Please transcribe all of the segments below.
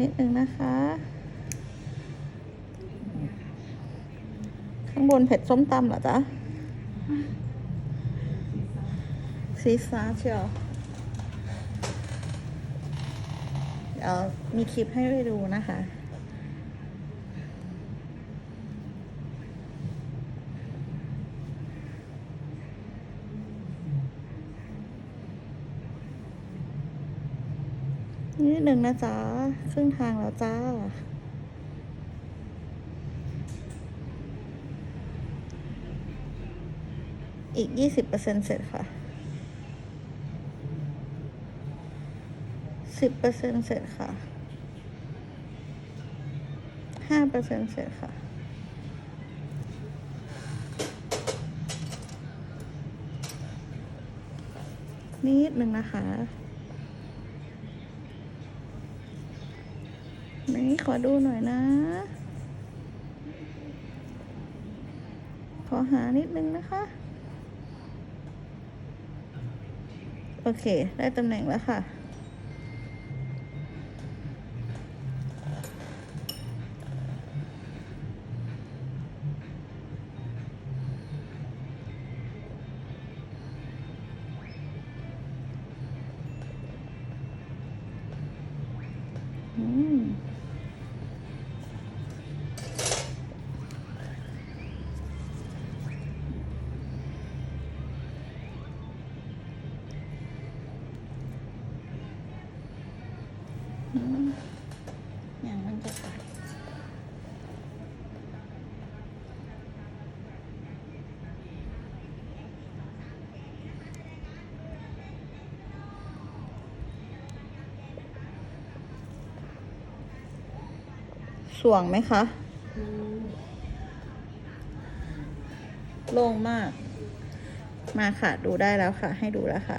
นิดนึงนะคะ ข้างบนเผ็ดส้มตำเหรอจ๊ะซีซ่าเชียวเดี๋ยวมีคลิปให้ไปดูนะคะ นิดหนึ่งนะจ๊ะครึ่งทางแล้วจ้า อีกยี่สิบเปอร์เซ็นเสร็จค่ะสิบเปอร์เซ็นเสร็จค่ะห้าเปอร์เซ็นเสร็จค่ะนิดหนึ่งนะคะ นี่ขอดูหน่อยนะ ขอหานิดนึงนะคะ โอเค ได้ตำแหน่งแล้วค่ะ อืม อย่างมันจะขาดสวงไหมคะโล่งมาก มาค่ะ ดูได้แล้วค่ะ ให้ดูแล้วค่ะ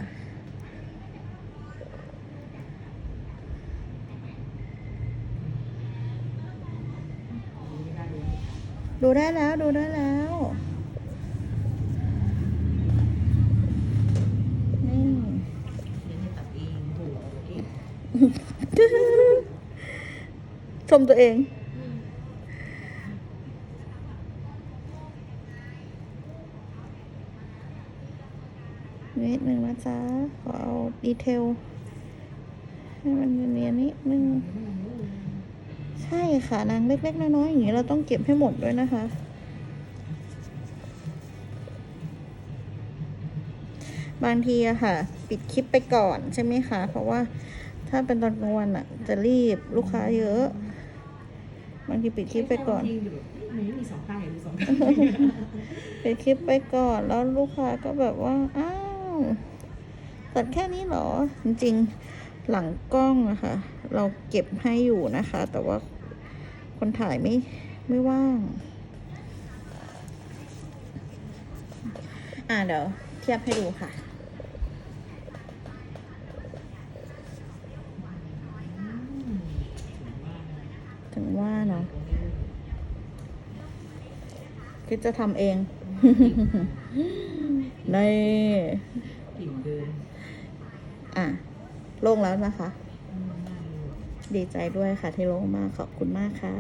ดูได้แล้วดูได้แล้วนี่เดี๋ยวจะตัดเองเองชมตัวเองนิดหนึ่งนะจ๊ะขอเอาดีเทล ให้มันเนียนๆนิดนึง ใช่ค่ะนางเล็กๆน้อยๆอย่างนี้เราต้องเก็บให้หมดด้วยนะคะ บางทีอะค่ะ ปิดคลิปไปก่อนใช่ไหมคะ เพราะว่าถ้าเป็นตอนกลางวันอะจะรีบลูกค้าเยอะ บางทีปิดคลิปไปก่อนจริงๆอยู่มันไม่มีสองข้างหรือสองข้างปิดคลิปไปก่อนแล้วลูกค้าก็แบบว่าอ้าวตัดแค่นี้เหรอจริงๆ หลังกล้องอะคะ เราเก็บให้อยู่นะคะ แต่ว่าคนถ่ายไม่ไม่ว่าง อ่าเดี๋ยวเทียบให้ดูค่ะถึงว่าเนาะคิดจะทำเองในกลิ่นเดินอะ โล่งแล้วนะคะ ดีใจด้วยค่ะที่โล่งมากขอบคุณมากค่ะ